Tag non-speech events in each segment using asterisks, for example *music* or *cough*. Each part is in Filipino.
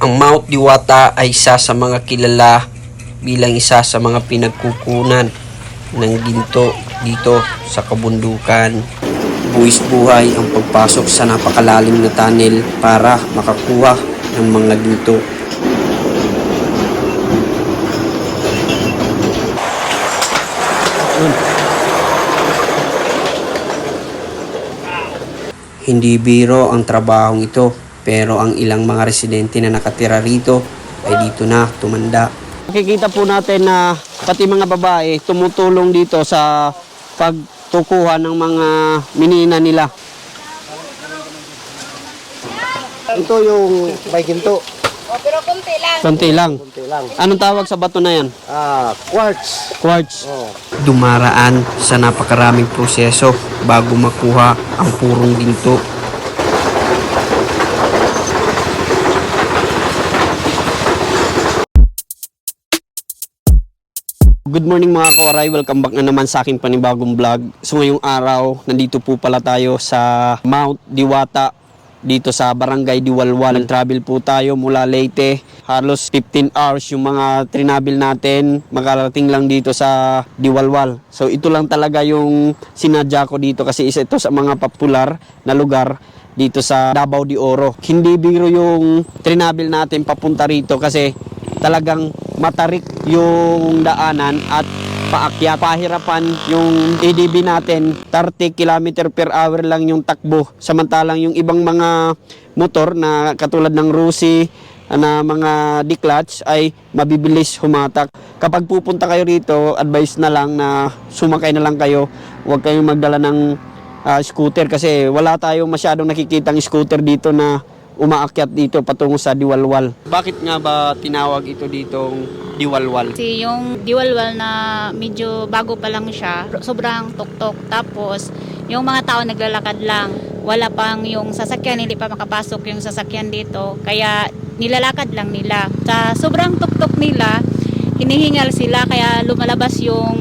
Ang Mount Diwata ay isa sa mga kilala bilang isa sa mga pinagkukunan ng ginto dito sa kabundukan. Buwis buhay ang pagpasok sa napakalalim na tunnel para makakuha ng mga ginto. Hindi biro ang trabahong ito, pero ang ilang mga residente na nakatira rito ay dito na tumanda. Makikita po natin na pati mga babae tumutulong dito sa pagtukuha ng mga minina nila. Ito yung may ginto. O, pero konti lang. Konti lang. Anong tawag sa bato na yan? Ah, quartz. Quartz. Oh. Dumaraan sa napakaraming proseso bago makuha ang purong ginto. Good morning mga kawaray, welcome back na naman sa aking panibagong vlog. So ngayong araw, nandito po pala tayo sa Mount Diwata dito sa Barangay Diwalwal. Nag-travel po tayo mula Leyte. Halos 15 hours yung mga trinabil natin. Makarating lang dito sa Diwalwal. So ito lang talaga yung sinadya ko dito kasi isa ito sa mga popular na lugar dito sa Davao de Oro. Hindi biro yung trinabil natin papunta rito kasi talagang matarik yung daanan at paakyat. Pahirapan yung ADB natin, 30 km per hour lang yung takbo. Samantalang yung ibang mga motor na katulad ng Rusi, na mga declutch ay mabibilis humatak. Kapag pupunta kayo rito, advice na lang na sumakay na lang kayo. Huwag kayong magdala ng ah, scooter kasi wala tayong masyadong nakikitang scooter dito na umaakyat dito patungo sa Diwalwal. Bakit nga ba tinawag ito ditong Diwalwal? Kasi yung diwalwal na medyo bago pa lang siya, sobrang tuktok. Tapos, yung mga tao naglalakad lang. Wala pang yung sasakyan, hindi pa makapasok yung sasakyan dito. Kaya nilalakad lang nila. Sa sobrang tuktok nila, hinihingal sila kaya lumalabas yung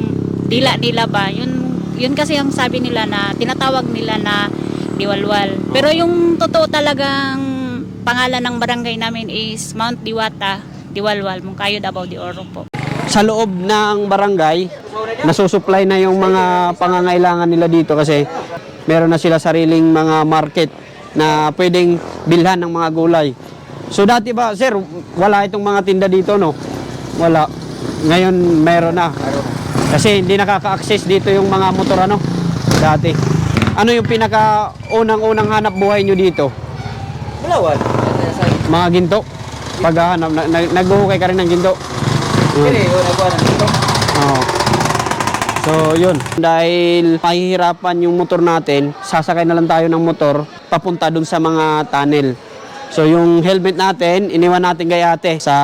dila nila ba. Yun, yun kasi yung sabi nila na tinatawag nila na diwalwal. Pero yung totoo talagang pangalan ng barangay namin is Mount Diwata, Diwalwal, Mungkayo, Davao de Oro po. Sa loob ng barangay, nasusupply na yung mga pangangailangan nila dito kasi meron na sila sariling mga market na pwedeng bilhan ng mga gulay. So dati ba, sir, wala itong mga tinda dito, no? Wala. Ngayon, meron na. Kasi hindi nakaka-access dito yung mga motor, ano? Dati. Ano yung pinaka unang-unang hanap buhay nyo dito? Bulawan. Mga ginto? Paghahanap, na, na, naghuhukay ka rin ng ginto? Kini, una ko nandito. Oo. So, yun. Dahil mahihirapan yung motor natin, sasakay na lang tayo ng motor papunta dun sa mga tunnel. So, yung helmet natin, iniwan natin kay ate sa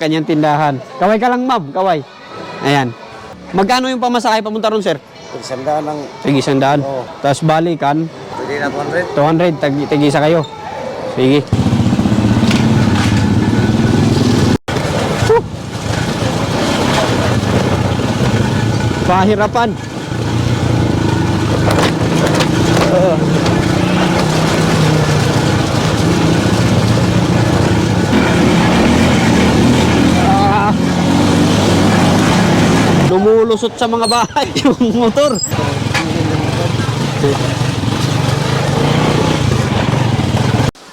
kanyang tindahan. Kaway ka lang, ma'am. Kaway. Ayan. Magkano yung pamasahe papunta ron, sir? Pagsandaan ng Sige, isang daan. Oo. Tapos balikan, pwede na 200. 200. Tag tigisa kayo. Sige. Whew. Pahirapan. Ah. Lumulusot sa mga bahay *laughs* yung motor.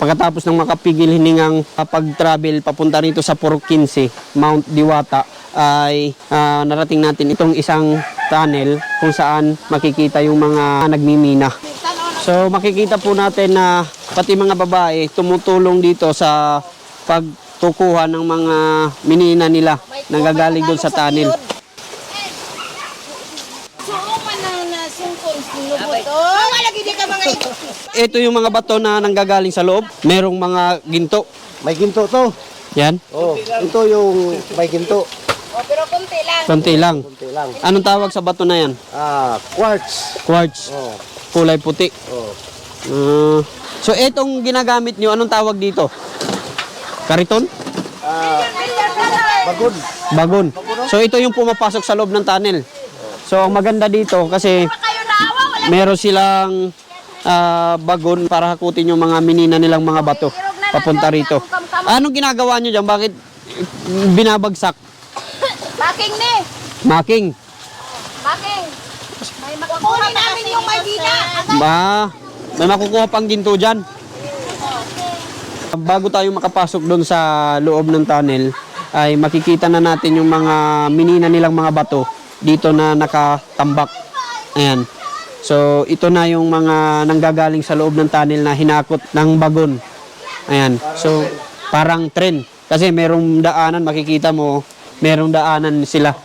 Pagkatapos ng makapigil hiningang ah, pag-travel papunta rito sa Puro 15, Mount Diwata, ay ah, narating natin itong isang tunnel kung saan makikita yung mga nagmimina. So makikita po natin na pati mga babae tumutulong dito sa pagtukuha ng mga minina nila nanggagaling doon sa tunnel. Suuman na nasungkol sinubot. Oh, malagi di ka mga ito. Yung mga bato na nanggagaling sa loob. Merong mga ginto. May ginto to. Yan, Oh, ito yung may ginto. O, pero konti lang. konti lang. Kunti lang. Anong tawag sa bato na yan? Ah, quartz. Quartz. Oh, Kulay puti. oh. Ah, so itong ginagamit nyo, anong tawag dito? Kariton? Ah, bagod. Bagon. So ito yung pumapasok sa loob ng tunnel. So ang maganda dito kasi meron silang ah, bagon para hakutin yung mga minina nilang mga bato papunta rito. Anong ginagawa nyo dyan? Bakit binabagsak? Baking ni. Making. Baking. May makukuha namin yung Margina. Ba, may makukuha pang ginto dyan. Bago tayo makapasok doon sa loob ng tunnel, ay makikita na natin yung mga minina nilang mga bato dito na nakatambak. Ayan. So, ito na yung mga nanggagaling sa loob ng tunnel na hinakot ng bagon. Ayan. So, parang tren. Kasi merong daanan, makikita mo, merong daanan sila.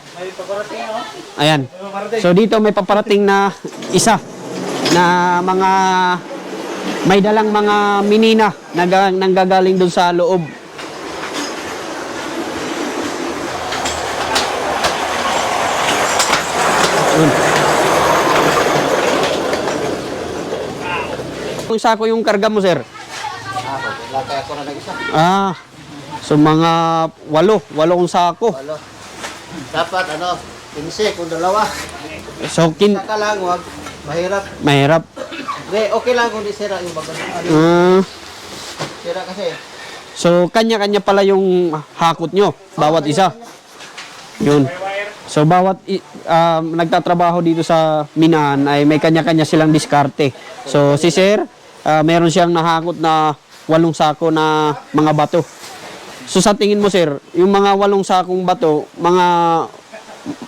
Ayan. So, dito may paparating na isa na mga may dalang mga minina na ga- nanggagaling doon sa loob. Yun. Yung sako yung karga mo, sir? Ah, so mga walo, walong sako. Walo. Dapat ano, 15 kung dalawa. So, kin Saka lang, wag. Mahirap. mahirap. Hindi, okay lang kung di sira yung bago. Ah, sira kasi. so, kanya-kanya pala yung hakot nyo, bawat isa. Yun. So, bawat um, nagtatrabaho dito sa minahan ay may kanya-kanya silang diskarte. So, si Sir, ah, meron siyang nahakot na walong sako na mga bato. So, sa tingin mo, Sir, yung mga walong sakong bato, mga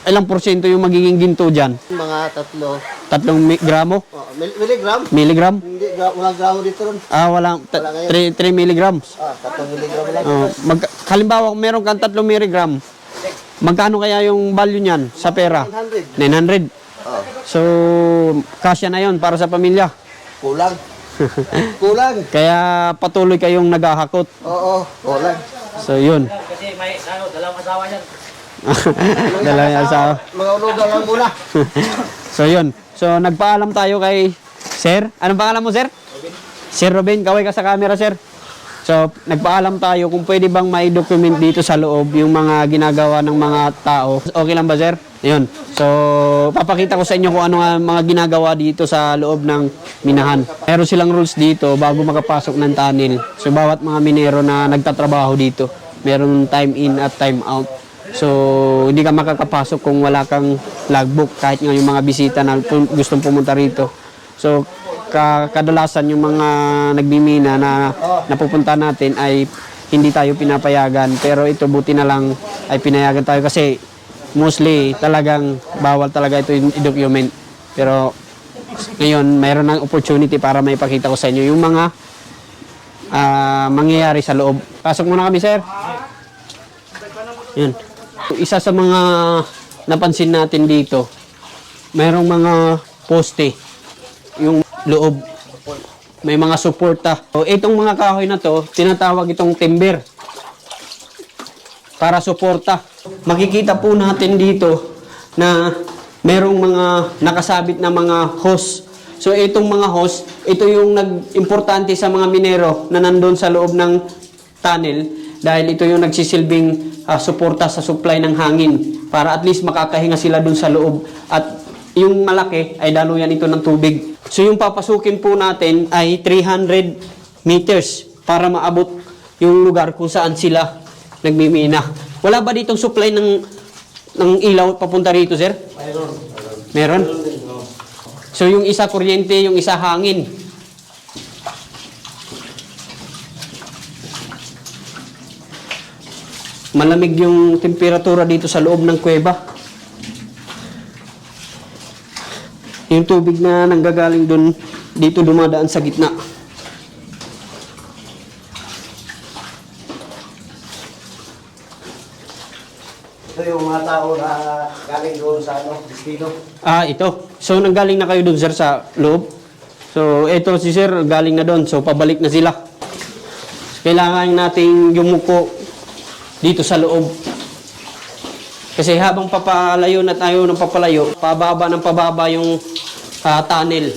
ilang porsyento yung magiging ginto dyan? Mga tatlo. Tatlong mi- gramo? Oh, mil- milligram? Milligram? Hindi, gra- walang gramo dito ron. Ah, walang, 3 milligrams. Ah, tatlong milligram lang. Oh, mag, halimbawa, kung meron kang 3 milligram, magkano kaya yung value niyan sa pera? 100. 900. Oh, So, kasya na yon para sa pamilya. kulang. Kulang. Kaya patuloy kayong naghahakot. Oo, kulang. So, yun. Kasi may ano, dalawang asawa yan. Dala yan sa... Mga lang muna. *laughs* so, yun. So, nagpaalam tayo kay Sir. Anong pangalan mo, Sir? Sir Robin, kaway ka sa camera, Sir. So, nagpaalam tayo kung pwede bang may document dito sa loob yung mga ginagawa ng mga tao. Okay lang ba, Sir? Yun. So, papakita ko sa inyo kung ano nga mga ginagawa dito sa loob ng minahan. Meron silang rules dito bago makapasok ng tunnel. So, bawat mga minero na nagtatrabaho dito, meron time in at time out. So, hindi ka makakapasok kung wala kang logbook kahit nga yung mga bisita na gustong pumunta rito. So, ka- kadalasan yung mga nagmimina na napupunta natin ay hindi tayo pinapayagan. Pero ito buti na lang ay pinayagan tayo kasi mostly talagang bawal talaga ito i- i-document. Pero ngayon, mayroon ng opportunity para maipakita ko sa inyo yung mga ah, mangyayari sa loob. Pasok muna kami, sir. Yun. Isa sa mga napansin natin dito, mayroong mga poste yung loob. May mga suporta. So, itong mga kahoy na to, tinatawag itong timber. Para suporta. Makikita po natin dito na merong mga nakasabit na mga hose. So itong mga hose, ito yung nag-importante sa mga minero na nandun sa loob ng tunnel dahil ito yung nagsisilbing ah, suporta sa supply ng hangin para at least makakahinga sila dun sa loob at yung malaki ay daluyan ito ng tubig. So yung papasukin po natin ay 300 meters para maabot yung lugar kung saan sila nagmimina. Wala ba ditong supply ng ng ilaw papunta rito, sir? Meron. So yung isa kuryente, yung isa hangin. Malamig yung temperatura dito sa loob ng kuweba. Yung tubig na nanggagaling doon, dito dumadaan sa gitna. Ito yung mga tao na galing doon destino. Ah, ito. So, nanggaling na kayo doon, sir, sa loob? So, ito si sir, galing na doon. So, pabalik na sila. Kailangan nating yumuko dito sa loob. Kasi habang papalayo na tayo ng papalayo, pababa ng pababa yung ah, tunnel.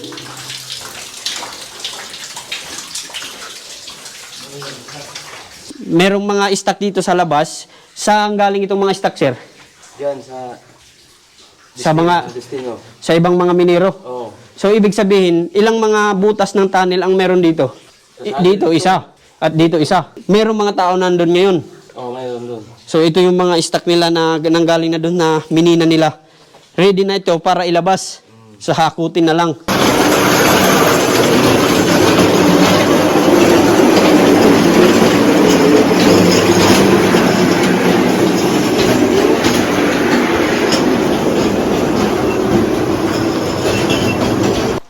Merong mga stock dito sa labas. Saan galing itong mga stock, sir? Diyan sa Sa mga destino. sa ibang mga minero. Oo. So ibig sabihin, ilang mga butas ng tunnel ang meron dito? I- dito isa. At dito isa. Merong mga tao nandun ngayon. Oo, oh, mayroon doon. So ito yung mga stock nila na nanggaling na doon na minina nila. Ready na ito para ilabas. Sa hakutin na lang.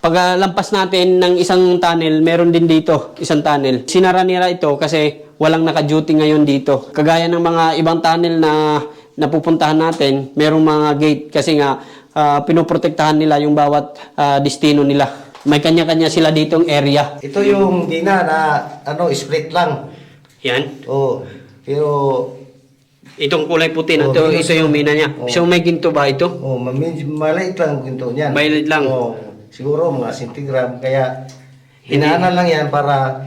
Pag ah, lampas natin ng isang tunnel, meron din dito, isang tunnel. Sinara nila ito kasi walang naka-duty ngayon dito. Kagaya ng mga ibang tunnel na napupuntahan natin, merong mga gate kasi nga ah, pinoprotektahan nila yung bawat ah, destino nila. May kanya-kanya sila ditong area. Ito yung dina na ano, split lang. Yan. Oh, pero Itong kulay puti na Oh, ito, ito yung mina niya. Oh. So may ginto ba ito? oh, maliit lang ang ginto niyan. Maliit lang. Oh, siguro mga centigram kaya hinaanan lang yan para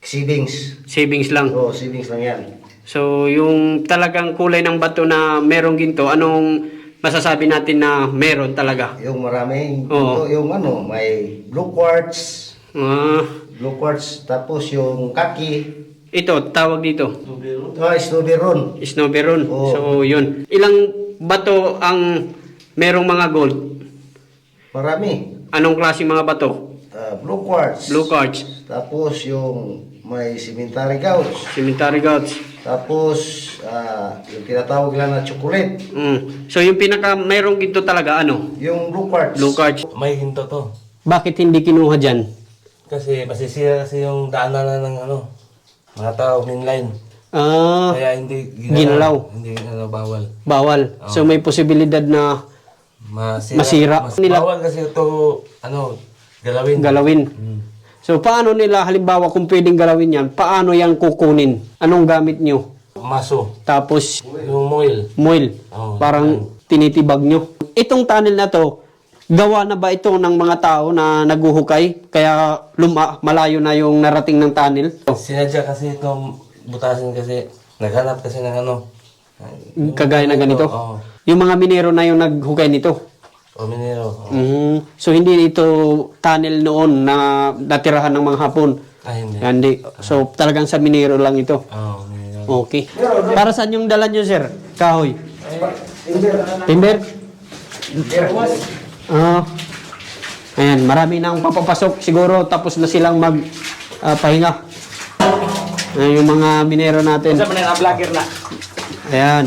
savings. Savings lang. Oh, savings lang yan. So, yung talagang kulay ng bato na merong ginto, anong masasabi natin na meron talaga? Yung maraming Oo. ito, yung ano, may blue quartz, Ah, blue quartz, tapos yung kaki, ito, tawag dito. ah, snowberon. Snowberon. Oo. So, yun. Ilang bato ang merong mga gold? Marami. Anong klase mga bato? Ah, blue quartz. Blue quartz, Tapos yung may cemetery gouge. cemetery gods. Tapos ah, yung tinatawag lang na chocolate. Mm. So, yung pinaka merong ginto talaga, ano? Yung blue quartz. Blue quartz. May hinto to. Bakit hindi kinuha dyan? Kasi masisira kasi yung daanan ng ano, mga tao, mainline. Ah, Kaya hindi Ginalaw. Hindi ginalaw, bawal. bawal. So, may posibilidad na Masira. Masira. Mas, Nila- Bawal kasi ito, ano, galawin. galawin. Mm. So, paano nila, halimbawa, kung pwedeng galawin yan, paano yan kukunin? Anong gamit nyo? Maso. Tapos, Yung moil. moil. Oo. Parang tinitibag nyo. Itong tunnel na to, gawa na ba ito ng mga tao na naguhukay? Kaya luma, malayo na yung narating ng tunnel? Sinadya kasi itong butasin kasi naghanap kasi ng ano. Kagaya na ganito? Oo. Yung mga minero na yung naghukay nito? O minero. Oo. Mm. So, hindi ito tunnel noon na natirahan ng mga hapon? Ay, hindi. Hindi. So, talagang sa minero lang ito? Oo, minero. Okay. Para saan yung dala nyo, sir? Kahoy? Timber? Ah. ayan, marami nang papapasok. Siguro tapos na silang mag ah, pahinga. Ayan, yung mga minero natin. Sa manin, ang vlogger na. Ayan.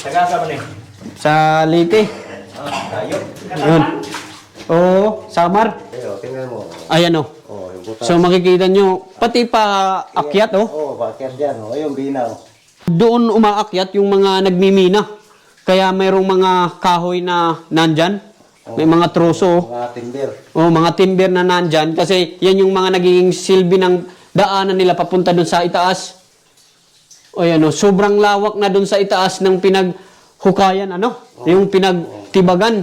Taga sa manin. Sa Leyte. Ayan. Oo, Samar. Ayo, tingnan mo. Ayan o. Oh, yung butas. So makikita nyo, pati pa akyat oh. Oh, bakit dyan? Oh, yung binaw. Doon umaakyat yung mga nagmimina. Kaya mayroong mga kahoy na nandyan. May mga troso. Mga timber. O mga timber na nandyan. Kasi yan yung mga nagiging silbi ng daanan nila papunta doon sa itaas. O yan o, sobrang lawak na doon sa itaas ng pinaghukayan. Ano? Yung pinagtibagan.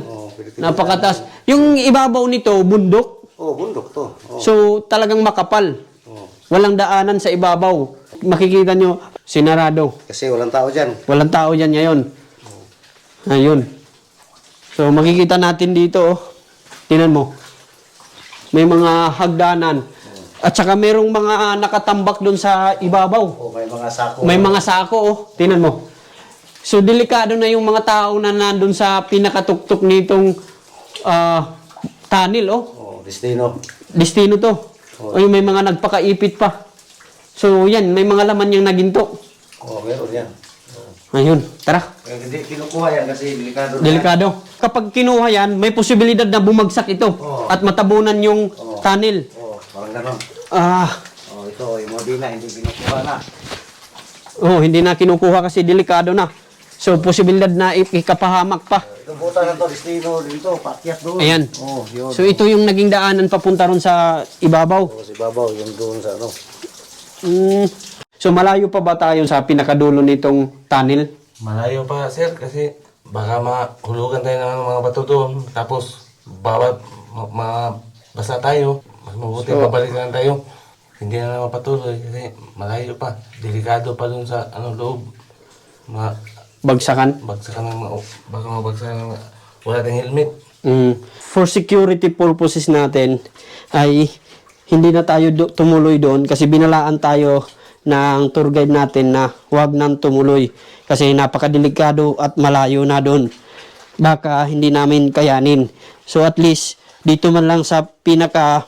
Napakataas. Yung ibabaw nito, bundok. Oh, bundok to. Oh. So talagang makapal. Walang daanan sa ibabaw. Makikita nyo, sinarado. Kasi walang tao dyan. Walang tao dyan ngayon. Ayun. So, makikita natin dito, oh. Tinan mo. May mga hagdanan. At saka merong mga nakatambak doon sa ibabaw. Oh, may mga sako. May mga sako, oh. Tinan mo. So, delikado na yung mga tao na nandun sa pinakatuktok nitong ah, tunnel, oh. Oh, destino. Destino to. O yung may mga nagpakaipit pa. So, yan. May mga laman yung naginto. Oh, meron yan. Ayun. Tara. Kaya hindi kinukuha yan kasi delikado na Delikado. Kapag kinuha yan, may posibilidad na bumagsak ito Oo. at matabunan yung Oo. tunnel. yan. Oh, parang ganon. Ah, Oh, ito, yung Modena, hindi kinukuha na. oh, hindi na kinukuha kasi delikado na. So, posibilidad na ik- ikapahamak pa. Itong butas na to, destino dito, pakyat doon. Ayan. Oh, yun. So, ito yung naging daanan papunta ron sa ibabaw. Oh, si Babaw, yung doon sa ano. Mm. So, malayo pa ba tayo sa pinakadulo nitong tunnel? Malayo pa, sir, kasi baka mahulugan tayo ng mga bato doon. Tapos, bawat ma- ma- basa tayo, mabuti So- babalik lang tayo. Hindi na mapatuloy kasi malayo pa. Delikado pa doon sa ano loob. Ma Bagsakan? bagsakan ng mga, baka mabagsakan ng wala tayong helmet. Mm. For security purposes natin, ay hindi na tayo do- tumuloy doon kasi binalaan tayo ng tour guide natin na huwag nang tumuloy kasi napakadelikado at malayo na doon. Baka hindi namin kayanin. So at least dito man lang sa pinaka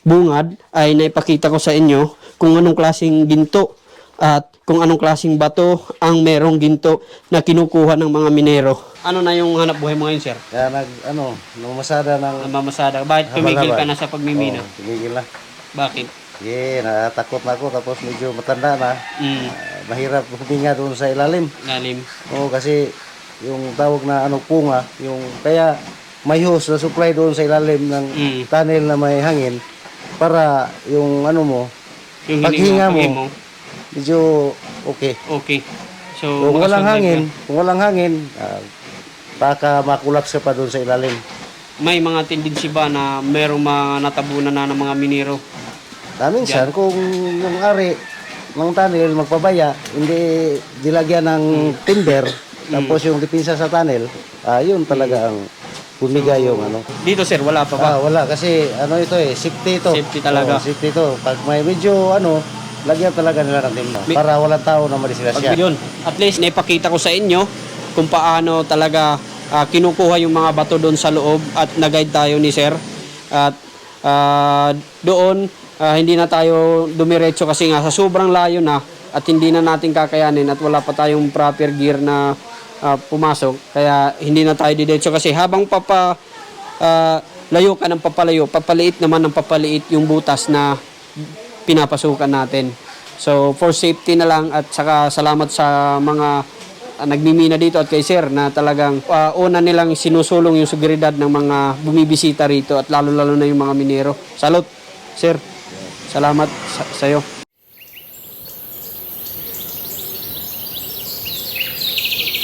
bungad ay naipakita ko sa inyo kung anong klaseng ginto at kung anong klaseng bato ang merong ginto na kinukuha ng mga minero. Ano na yung hanap buhay mo ngayon, sir? Kaya nag, ano, namasada ng... Mamasada. Bakit tumigil ka na sa pagmimina? Oo, tumigil na. Bakit? Sige, natakot na ako tapos medyo matanda na. Mm, Ah, mahirap huminga doon sa ilalim. lalim. Oo, kasi yung tawag na ano punga, yung kaya may hose na supply doon sa ilalim ng Mm. tunnel na may hangin para yung ano mo, Yung Paghinga mo. hininga- medyo okay. Okay. So, Kung walang makasunod hangin, ka. kung walang hangin, ah, baka makulaps ka pa doon sa ilalim. May mga tendency ba na merong mga natabunan na ng mga minero? Ah, minsan, kung yung ari ng tunnel magpabaya, hindi dilagyan ng timber, tapos yung dipinsa sa tunnel, ah, yun talaga ang pumiga yung ano. Dito, sir, wala pa ba? Ah, wala kasi ano ito eh, safety ito. Safety talaga. Oo, safety ito. Pag may medyo ano, lagyan talaga nila ng timber May- para walang tao na Pag madisgrasya. yun, at least naipakita ko sa inyo kung paano talaga ah, kinukuha yung mga bato doon sa loob at nag-guide tayo ni sir. At ah, doon, ah, hindi na tayo dumiretso kasi nga sa sobrang layo na at hindi na natin kakayanin at wala pa tayong proper gear na ah, pumasok. Kaya hindi na tayo diretso kasi habang papa ah, layo ka ng papalayo, papaliit naman ng papaliit yung butas na pinapasukan natin. So for safety na lang at saka salamat sa mga ah, nagmimina dito at kay sir na talagang ah, una nilang sinusulong yung seguridad ng mga bumibisita rito at lalo-lalo na yung mga minero. Salute, sir. Salamat sa, sa'yo.